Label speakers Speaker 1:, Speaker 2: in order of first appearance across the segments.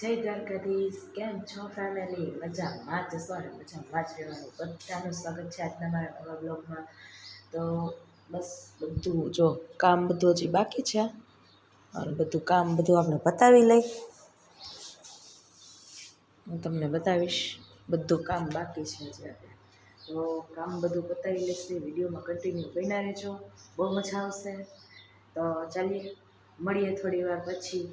Speaker 1: જય દ્વારકાધીશ. કેમ છો ફેમિલી મજામાં? જ છો ને મજામાં. જ રહેવાનું બધાનું સ્વાગત છે આજના મારા નવા બ્લોગમાં તો બસ બધું જો કામ બધું હજી બાકી છે. અને બધું કામ બધું આપણે પતાવી લઈ. હું તમને બતાવીશ. બધું કામ બાકી છે હજી તો કામ બધું પતાવી લઈશું વિડીયોમાં કન્ટિન્યુ બન્યા રહેજો. બહુ મજા આવશે. તો ચાલીએ. મળીએ થોડી વાર પછી.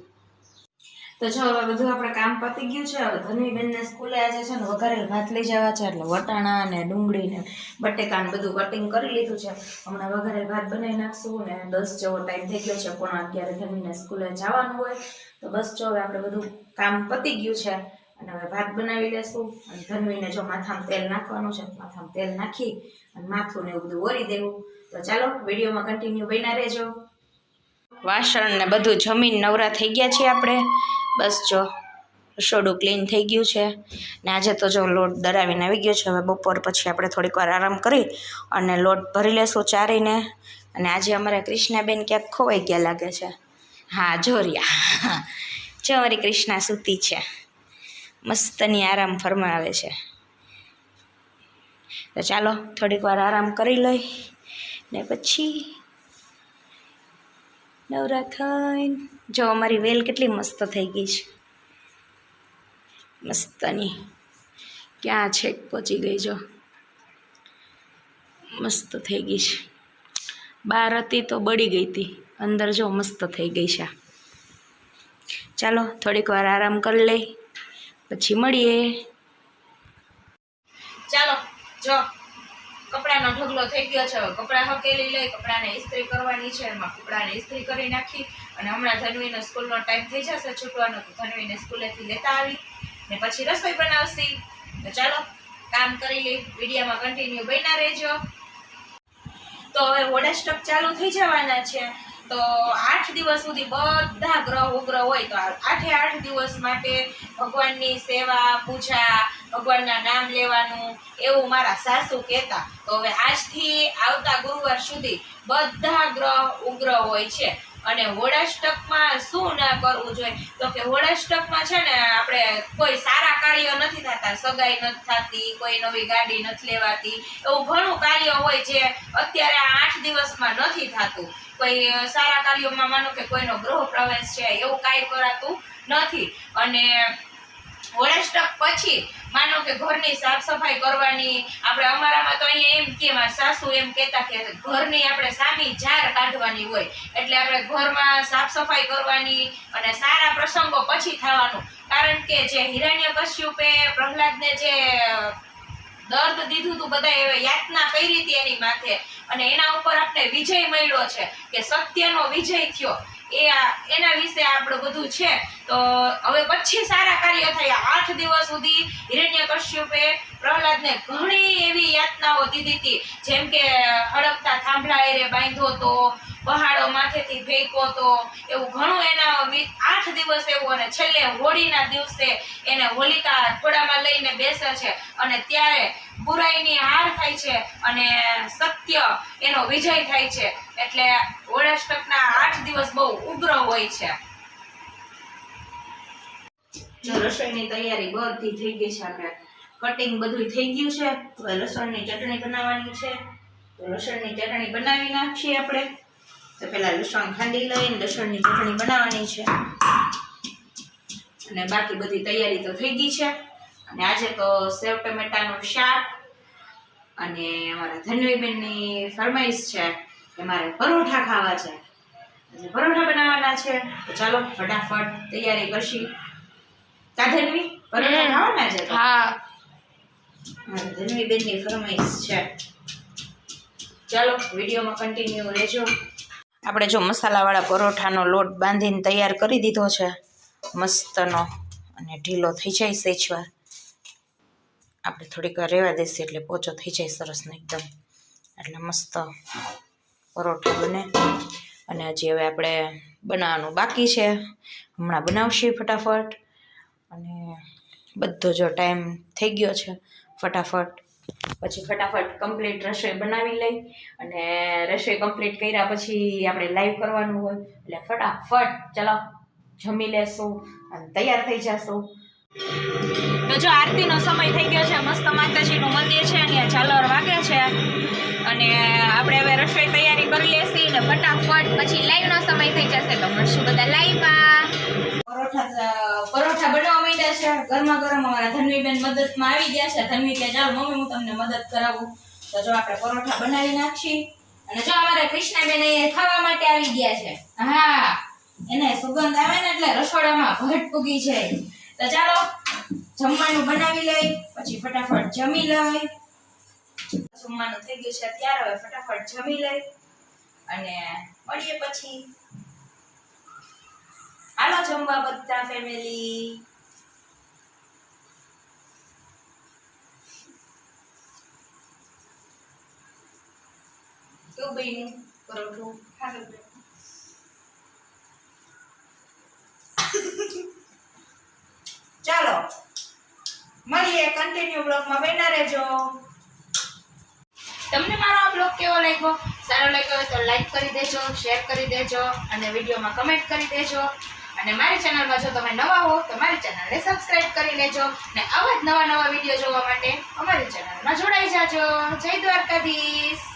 Speaker 1: તો જો હવે બધું આપણે કામ પતી ગયું છે. હવે ધનવીબેનને સ્કૂલે આજે છે ને વઘારેલ ભાત લઈ જવા છે. એટલે વટાણા ને ડુંગળી ને બટેકા ને બધું કટિંગ કરી લીધું છે. હમણાં વઘારેલ ભાત બનાવી નાખશું ને દસ જેવો ટાઈમ થઈ ગયો છે. પણ અગિયારે ધનવીને સ્કૂલે જવાનું હોય. તો બસ જો હવે આપણે બધું કામ પતી ગયું છે. અને હવે ભાત બનાવી લેશું. અને ધનવીને જો માથામાં તેલ નાખવાનું છે, માથામાં તેલ નાખી અને માથું ને એવું બધું ઓરી દેવું. તો ચાલો, વિડીયોમાં કન્ટિન્યુ બન્યા રહેજો. વાસણ ને બધું જમીન નવરા થઈ ગયા છીએ આપણે. બસ જો, રસોડું ક્લીન થઈ ગયું છે. ને આજે તો જો લોટ દરાવીને આવી ગયો છે. હવે બપોર પછી આપણે થોડીક વાર આરામ કરી અને લોટ ભરી લેશું ચારીને. અને આજે અમારા કૃષ્ણાબેન ક્યાંક ખોવાઈ ગયા લાગે છે. હા જોરિયા જો અમારી કૃષ્ણા સૂતી છે. મસ્તની આરામ ફરમાવે છે. તો ચાલો, થોડીક વાર આરામ કરી લઈ ને પછી નવરા થઈને જો અમારી વેલ કેટલી મસ્ત થઈ ગઈ છે. મસ્તની. ક્યાં છેક પહોંચી ગઈ જો. મસ્ત થઈ ગઈ છે. બહાર હતી તો બળી ગઈ હતી. અંદર જો મસ્ત થઈ ગઈ છે ચાલો, થોડીક વાર આરામ કરી લઈ. પછી મળીએ. ચાલો, જો. કપડાનો ઢગલો થઈ ગયો છે. હવે કપડાં હકેલી લઈ, કપડાને ઇસ્ત્રી કરવાની છે. એમાં કપડાને ઇસ્ત્રી કરી નાખી અને હમણાં ધનવીનો સ્કૂલનો ટાઈમ થઈ જશે છૂટવાનો, તો ધનવીને સ્કૂલેથી લેતા આવી ને પછી રસોઈ બનાવશી. તો ચાલો, કામ કરી લઈ, વિડીયામાં કન્ટિન્યુ બન્યા રહેજો. તો હવે વોડાસ્ટક ચાલુ થઈ જવાના છે. તો આઠ દિવસ સુધી બધા ગ્રહ ઉગ્રહ હોય, તો આઠે આઠ દિવસ માટે ભગવાનની સેવા, પૂજા ભગવાનના નામ લેવાનું એવું મારા સાસુ કહેતા. તો હવે આજથી આવતા ગુરુવાર સુધી બધા ગ્રહ ઉગ્ર હોય છે. અને હોળાષ્ટકમાં શું ના કરવું જોઈએ? તો કે હોળાષ્ટકમાં છે ને આપણે કોઈ સારા કાર્ય નથી થતા. સગાઈ નથી થતી, કોઈ નવી ગાડી નથી લેવાતી. એવું ઘણું કાર્ય હોય જે અત્યારે આ આઠ દિવસમાં નથી થતું. કોઈ સારા કાર્યોમાં માનો કે કોઈનો ગૃહ પ્રવેશ છે, એવું કાંઈ કરાતું નથી. અને હોળાષ્ટક પછી માનો કે ઘરની સાફ સફાઈ કરવાની, આપણે અમારામાં તો અહીંયા એમ કે મારા સાસુ એમ કહેતા કે ઘરની આપણે સામી જાર કાઢવાની હોય. એટલે આપણે ઘરમાં સાફ સફાઈ કરવાની અને સારા પ્રસંગો પછી થવાનું કારણ કે જે હિરણ્ય કશ્યપે પ્રહલાદને જે દર્દ દીધું હતું બધા એ યાતના કઈ રીતે એની માથે. અને એના ઉપર આપણે વિજય મળ્યો છે કે સત્યનો વિજય થયો. એ એના વિશે આપણું બધું છે. તો હવે પછી સારા કાર્ય થયા. આઠ દિવસ સુધી હિરણ્ય કશ્યપે પ્રહલાદને ઘણી એવી યાતનાઓ દીધી હતી. જેમ કે હડકતા થાંભલા એરે બાંધ્યો તો પહાડો માથેથી ભેગો તો એવું ઘણું એના આઠ દિવસ એવું અને છેલ્લે હોળીના દિવસે એને હોલિકા ઘોડામાં લઈને બેસે છે. અને ત્યારે બુરાઈની હાર થાય છે અને સત્ય એનો વિજય થાય છે. એટલે હોળાષ્ટકના આઠ દિવસ બહુ ઉગ્ર હોય છે. જો રસોઈની તૈયારી બધી થઈ ગઈ છે આપણે. કટિંગ બધું થઈ ગયું છે. હવે લસણની ચટણી બનાવવાની છે. તો લસણની ચટણી બનાવી નાખીએ આપણે. તો પહેલાં લસણ ખાંડી લઈને લસણની ચટણી બનાવવાની છે. અને બાકી બધી તૈયારી તો થઈ ગઈ છે. અને આજે તો સેવ ટમેટાનું શાક અને અમારા ધન્વીબેનની ફરમાઈશ છે કે મારે પરોઠા ખાવા છે. આજે પરોઠા બનાવવાના છે. તો ચાલો ફટાફટ તૈયારી કરશી. કા ધન્વી? પરોઠા ખાવાના છે
Speaker 2: હા.
Speaker 1: ધનવીબેનની ફરમાઈશ છે. ચાલો વિડીયોમાં કન્ટિન્યુ રહેજો. આપણે જો મસાલાવાળા પરોઠાનો લોટ બાંધીને તૈયાર કરી દીધો છે, મસ્તનો અને ઢીલો થઈ જાય સેચવાર આપણે થોડીક રહેવા દેશે એટલે પોચો થઈ જાય સરસને એકદમ. એટલે મસ્ત પરોઠો બને. અને હજી હવે આપણે બનાવવાનું બાકી છે. હમણાં બનાવશે ફટાફટ. અને બધો જો ટાઈમ થઈ ગયો છે ફટાફટ. પછી ફટાફટ કમ્પ્લીટ રસોઈ બનાવી લઈ અને રસોઈ કમ્પ્લીટ કર્યા પછી આપણે લાઈવ કરવાનું હોય. એટલે ફટાફટ ચલો જમી લેશું અને તૈયાર થઈ જશો. તો જો આરતીનો સમય થઈ ગયો છે, મસ્ત માતાજીનું મંદિર છે, અને ઝાલર વાગે છે. અને આપણે હવે રસોઈ તૈયારી કરી લેશી અને ફટાફટ પછી લાઈવનો સમય થઈ જશે. તો મળશું બધા લાઈવમાં માંડ્યા છે. ગરમા ગરમ અમારા ધનવીબેન મદદમાં આવી ગયા છે. ધનવી કે ચાલ મમ્મી, હું તમને મદદ કરાવું. તો જો આપણે પરોઠા બનાવી નાખશી અને જો અમારા કૃષ્ણાબેન એ ખાવા માટે આવી ગયા છે. હા, એને સુગંધ આવે ને એટલે રસોડામાં ભટ પૂગી જાય. તો ચાલો, જમવાનું બનાવી લઈ, પછી ફટાફટ જમી લઈ. જમવાનું થઈ ગયું છે ત્યારે હવે ફટાફટ જમી લઈ. અને મળીએ પછી. હાલો, જમવા બધા ફેમિલી કેવું બન્યું પરોઠું બન્યું. ચાલો, મળીએ કન્ટિન્યુ બ્લોગમાં બન્યા રહેજો. તમને મારો આ બ્લોગ કેવો લાગ્યો? સારો લાગ્યો તો લાઈક કરી દેજો શેર કરી દેજો, અને વિડીયોમાં કમેન્ટ કરી દેજો. અને મારી ચેનલમાં જો તમે નવા હો, તો મારી ચેનલને સબસ્ક્રાઇબ કરી લેજો. અને આવા જ નવા નવા વીડિયો જોવા માટે અમારી ચેનલમાં જોડાઈ જાજો. જય દ્વારકાધીશ.